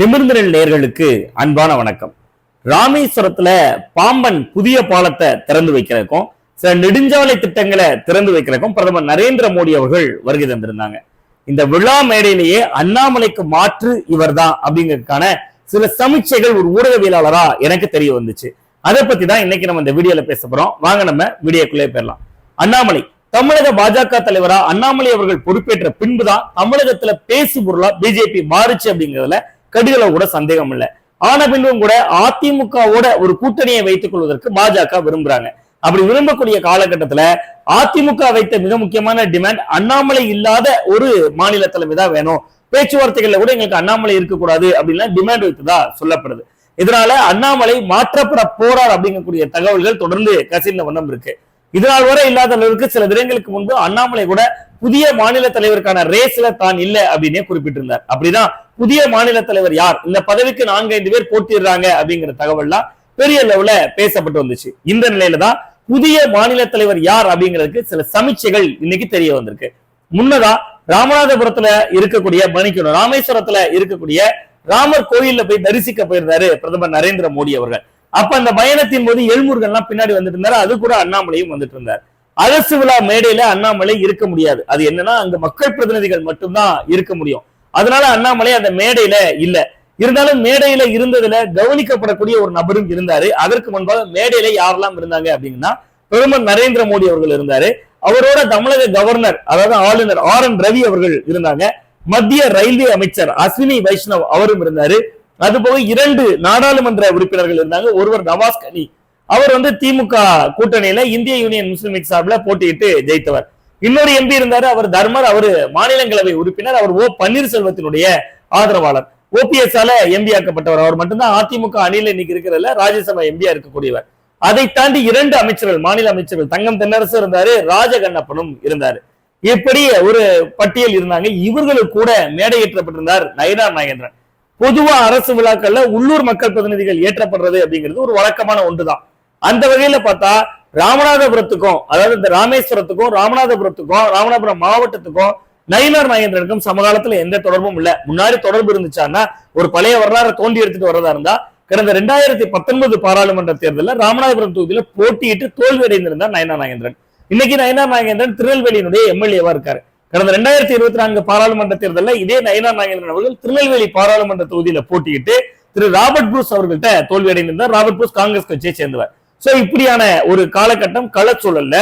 நிமிர்ந்தனில் நேர்களுக்கு அன்பான வணக்கம். ராமேஸ்வரத்துல பாம்பன் புதிய பாலத்தை திறந்து வைக்கிறதுக்கும் சில நெடுஞ்சாலை திட்டங்களை திறந்து வைக்கிறதுக்கும் பிரதமர் நரேந்திர மோடி அவர்கள் வருகை தந்திருந்தாங்க. இந்த விழா மேடையிலேயே அண்ணாமலைக்கு மாற்று இவர்தான் அப்படிங்கிறதுக்கான சில சமீட்சைகள் ஒரு ஊடகவியலாளரா எனக்கு தெரிய வந்துச்சு. அதை பத்தி தான் இன்னைக்கு நம்ம இந்த வீடியோல பேச போறோம். வாங்க நம்ம வீடியோக்குள்ளே போயிடலாம். அண்ணாமலை தமிழக பாஜக தலைவரா அண்ணாமலை அவர்கள் பொறுப்பேற்ற பின்புதான் தமிழகத்துல பேசு பொருளா பிஜேபி மாறுச்சு அப்படிங்கிறதுல கடுகள கூட சந்தேகம் இல்லை. ஆன பின்பும் கூட அதிமுகவோட ஒரு கூட்டணியை வைத்துக் கொள்வதற்கு பாஜக விரும்புறாங்க. அப்படி விரும்பக்கூடிய காலகட்டத்துல அதிமுக வைத்த மிக முக்கியமான டிமாண்ட் அண்ணாமலை இல்லாத ஒரு மாநில தலைமை தான் வேணும். பேச்சுவார்த்தைகள்ல கூட எங்களுக்கு அண்ணாமலை இருக்கக்கூடாது அப்படின்லாம் டிமாண்ட் வைத்ததா சொல்லப்படுது. இதனால அண்ணாமலை மாற்றப்பட போறார் அப்படிங்கக்கூடிய தகவல்கள் தொடர்ந்து கசிந்த வண்ணம் இருக்கு. இதனால் வரை இல்லாத அளவுக்கு சில தினங்களுக்கு முன்பு அண்ணாமலை கூட புதிய மாநில தலைவருக்கான ரேஸ்ல தான் இல்ல அப்படின்னே குறிப்பிட்டிருந்தார். அப்படிதான் புதிய மாநில தலைவர் யார்? இந்த பதவிக்கு நான்கு ஐந்து பேர் போட்டிடுறாங்க அப்படிங்கிற தகவல்லாம் பெரிய லெவல பேசப்பட்டு வந்துச்சு. இந்த நிலையில தான் புதிய மாநில தலைவர் யார் அப்படிங்கிறதுக்கு சில சமீட்சைகள் இன்னைக்கு தெரிய வந்திருக்கு. முன்னதா ராமநாதபுரத்துல இருக்கக்கூடிய மணிக்கணும் ராமேஸ்வரத்துல இருக்கக்கூடிய ராமர் கோயில்ல போய் தரிசிக்க போயிருந்தாரு பிரதமர் நரேந்திர மோடி அவர்கள். அப்ப அந்த பயணத்தின் போது எழுமுருகன்லாம் பின்னாடி வந்துட்டு இருந்தாரு. அது கூட அண்ணாமலையும் வந்துட்டு இருந்தார். அரசு விழா மேடையில அண்ணாமலை இருக்க முடியாது. அது என்னன்னா அங்க மக்கள் பிரதிநிதிகள் மட்டும்தான் இருக்க முடியும். அதனால அண்ணாமலை அந்த மேடையில இல்ல. இருந்தாலும் மேடையில இருந்ததுல கவனிக்கப்படக்கூடிய ஒரு நபரும் இருந்தாரு. அதற்கு முன்பாக மேடையில யாரெல்லாம் இருந்தாங்க அப்படின்னா பிரதமர் நரேந்திர மோடி அவர்கள் இருந்தாரு. அவரோட தமிழக கவர்னர் அதாவது ஆளுநர் ஆர் என் ரவி அவர்கள் இருந்தாங்க. மத்திய ரயில்வே அமைச்சர் அஸ்வினி வைஷ்ணவ் அவரும் இருந்தாரு. அது போக இரண்டு நாடாளுமன்ற உறுப்பினர்கள் இருந்தாங்க. ஒருவர் நவாஸ் கனி அவர் வந்து திமுக கூட்டணியில இந்திய யூனியன் முஸ்லீம் லீக் சார்பில் போட்டியிட்டு ஜெயித்தவர். இன்னொரு எம்பி இருந்தாரு அவர் தர்மர் அவர் மாநிலங்களவை உறுப்பினர் அவர் ஓ பன்னீர்செல்வத்தினுடைய ஆதரவாளர். ஓபிஎஸ் ஆல எம்பி ஆக்கப்பட்டவர். அவர் மட்டும்தான் அதிமுக அணியில் இன்னைக்கு இருக்கிறதுல ராஜ்யசபா எம்பியா இருக்கக்கூடியவர். அதை தாண்டி இரண்டு அமைச்சர்கள் மாநில அமைச்சர்கள் தங்கம் தென்னரசு இருந்தாரு ராஜகண்ணப்பனும் இருந்தாரு. இப்படி ஒரு பட்டியல் இருந்தாங்க. இவர்களுக்கு கூட மேடையேற்றப்பட்டிருந்தார் நயனார் நாகேந்திரன். பொதுவா அரசு விழாக்கள்ல உள்ளூர் மக்கள் பிரதிநிதிகள் ஏற்றப்படுறது அப்படிங்கிறது ஒரு வழக்கமான ஒன்றுதான். அந்த வகையில பார்த்தா ராமநாதபுரத்துக்கும் அதாவது இந்த ராமேஸ்வரத்துக்கும் ராமநாதபுரத்துக்கும் ராமநாதபுரம் மாவட்டத்துக்கும் நயினார் நாகேந்திரனுக்கும் சமகாலத்துல எந்த தொடர்பும் இல்ல. முன்னாடி தொடர்பு இருந்துச்சான்னா ஒரு பழைய வரலாறு தோண்டி எடுத்துட்டு வரதா இருந்தா கடந்த ரெண்டாயிரத்தி பத்தொன்பது பாராளுமன்ற தேர்தலில் ராமநாதபுரம் தொகுதியில போட்டியிட்டு தோல்வி அடைந்திருந்தார் நயனார் நாகேந்திரன் இன்னைக்கு நயனார் நாகேந்திரன் திருநெல்வேலியினுடைய எம்எல்ஏவா இருக்காரு. கடந்த ரெண்டாயிரத்தி இருபத்தி நான்கு பாராளுமன்ற தேர்தலில் இதே நயனார் நாகேந்திரன் அவர்கள் திருநெல்வேலி பாராளுமன்ற தொகுதியில போட்டியிட்டு திரு ராபர்ட் ப்ரூஸ் அவர்கள்ட்ட தோல்வி அடைந்திருந்தார் ராபர்ட் ப்ரூஸ் காங்கிரஸ் கட்சியை சேர்ந்தவர். சோ இப்படியான ஒரு காலகட்டம் களச்சூழல்ல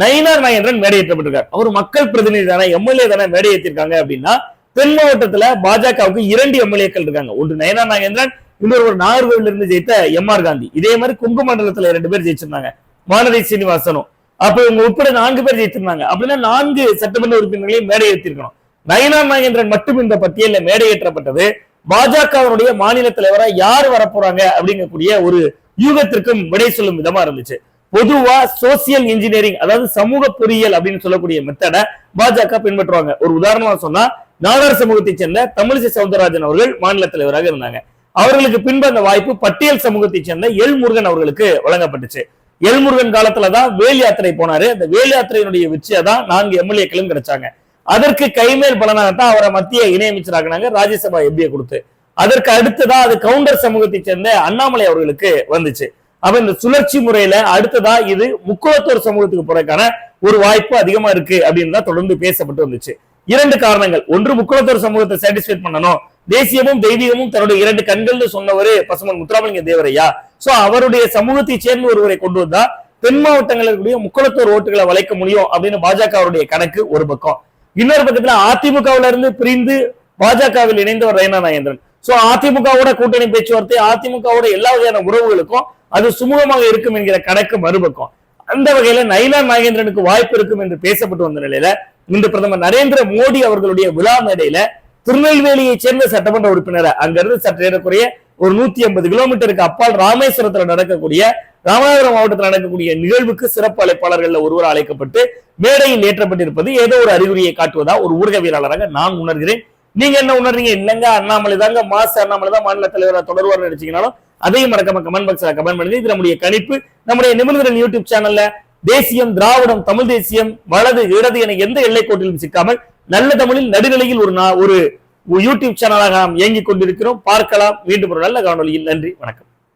நயினார் நாகேந்திரன் மேடையேற்றப்பட்டிருக்கார். அவர் மக்கள் பிரதிநிதி தானே எம்எல்ஏ தானே மேடையேற்றிருக்காங்க அப்படின்னா தென் மாவட்டத்துல பாஜகவுக்கு இரண்டு எம்எல்ஏக்கள் இருக்காங்க. ஒன்று நயனார் நாகேந்திரன் இன்னொரு நாகர்கோவில் இருந்து ஜெயித்த எம் ஆர் காந்தி. இதே மாதிரி குங்கு மண்டலத்துல ரெண்டு பேர் ஜெயிச்சிருந்தாங்க. வானதி சீனிவாசனும். அப்ப இவங்க உட்பட நான்கு பேர் ஜெயிச்சிருந்தாங்க அப்படின்னா நான்கு சட்டமன்ற உறுப்பினர்களையும் மேடையேற்றிருக்கணும். நயனார் நாகேந்திரன் மட்டும் இந்த பட்டியலில் மேடையேற்றப்பட்டது. பாஜகவினுடைய மாநில தலைவரா யார் வரப்போறாங்க அப்படிங்கக்கூடிய ஒரு யூகத்திற்கும் விடை சொல்லும் விதமா இருந்துச்சு. பொதுவா சோசியல் இன்ஜினியரிங் அதாவது சமூக பொறியியல் அப்படின்னு சொல்லக்கூடிய மெத்தடை பாஜக பின்பற்றுவாங்க. ஒரு உதாரணமா சொன்னா நாடார் சமூகத்தை சேர்ந்த தமிழிசை சவுந்தரராஜன் அவர்கள் மாநில தலைவராக இருந்தாங்க. அவர்களுக்கு பின்பு அந்த வாய்ப்பு பட்டியல் சமூகத்தை சேர்ந்த எல் முருகன் அவர்களுக்கு வழங்கப்பட்டுச்சு. எல் முருகன் காலத்துலதான் வேல் யாத்திரை போனாரு. அந்த வேல் யாத்திரையினுடைய வெற்றியை தான் நான்கு எம்எல்ஏக்களும் கிடைச்சாங்க. அதற்கு கைமேல் பலனாகத்தான் அவரை மத்திய இணையமைச்சராக ராஜ்யசபா எம்பியை கொடுத்து. அதற்கு அடுத்ததா அது கவுண்டர் சமூகத்தை சேர்ந்த அண்ணாமலை அவர்களுக்கு வந்துச்சு. அப்ப இந்த சுழற்சி முறையில அடுத்ததா இது முக்குளத்தோர் சமூகத்துக்கு போறதுக்கான ஒரு வாய்ப்பு அதிகமா இருக்கு அப்படின்னு தான் தொடர்ந்து பேசப்பட்டு வந்துச்சு. இரண்டு காரணங்கள். ஒன்று முக்குளத்தோர் சமூகத்தை சாட்டிஸ்ஃபைட் பண்ணணும். தேசியமும் தெய்வீகமும் தன்னுடைய இரண்டு கண்கள்னு சொன்னவரு பசுமன் முத்துராமலிங்க தேவரையா. சோ அவருடைய சமூகத்தை சேர்ந்த ஒருவரை கொண்டு வந்தா தென் மாவட்டங்களில் இருக்கக்கூடிய முக்குளத்தோர் ஓட்டுகளை வளைக்க முடியும் அப்படின்னு பாஜகவுடைய கணக்கு ஒரு பக்கம். இன்னொரு பக்கத்துல அதிமுகவுல இருந்து பிரிந்து பாஜகவில் இணைந்தவர் ரெய்னா நாகேந்திரன். சோ அதிமுகவோட கூட்டணி பேச்சுவார்த்தை அதிமுகவோட எல்லா வகையான உறவுகளுக்கும் அது சுமூகமாக இருக்கும் என்கிற கணக்கு மறுபக்கம். அந்த வகையில நயினார் நாகேந்திரனுக்கு வாய்ப்பு இருக்கும் என்று பேசப்பட்டு வந்த நிலையில இன்று பிரதமர் நரேந்திர மோடி அவர்களுடைய விழா மேடையில திருநெல்வேலியை சேர்ந்த சட்டமன்ற உறுப்பினரை அங்கிருந்து சற்று ஏறக்குறைய ஒரு நூத்தி ஐம்பது கிலோமீட்டருக்கு அப்பால் ராமேஸ்வரத்துல நடக்கக்கூடிய ராமநாதபுரம் மாவட்டத்தில் நடக்கக்கூடிய நிகழ்வுக்கு சிறப்பு அழைப்பாளர்கள் ஒருவர் அழைக்கப்பட்டு மேடையில் ஏற்றப்பட்டிருப்பது ஏதோ ஒரு அறிகுறியை காட்டுவதா ஒரு ஊடகவியலாளராக நான் உணர்கிறேன். நீங்க என்ன உணர்றீங்க? இல்லங்க அண்ணாமலை தாங்க மாசு அண்ணாமலை தான் மாநில தலைவராக தொடர்வார் நினைச்சீங்கனாலும் அதையும் மறக்காம கமெண்ட் பாக்ஸ்ல கமெண்ட் பண்ணுங்க. இது நம்முடைய கணிப்பு. நம்முடைய நிபுணர்கள் யூடியூப் சேனல்ல தேசியம் திராவிடம் தமிழ் தேசியம் வலது இடது என எந்த எல்லை கோட்டிலும் சிக்காமல் நல்ல தமிழில் நடுநிலையில் ஒரு ஒரு யூடியூப் சேனலாக நாம் இயங்கிக் கொண்டிருக்கிறோம். பார்க்கலாம். மீண்டும் ஒரு நல்ல காணொலியில் நன்றி. வணக்கம்.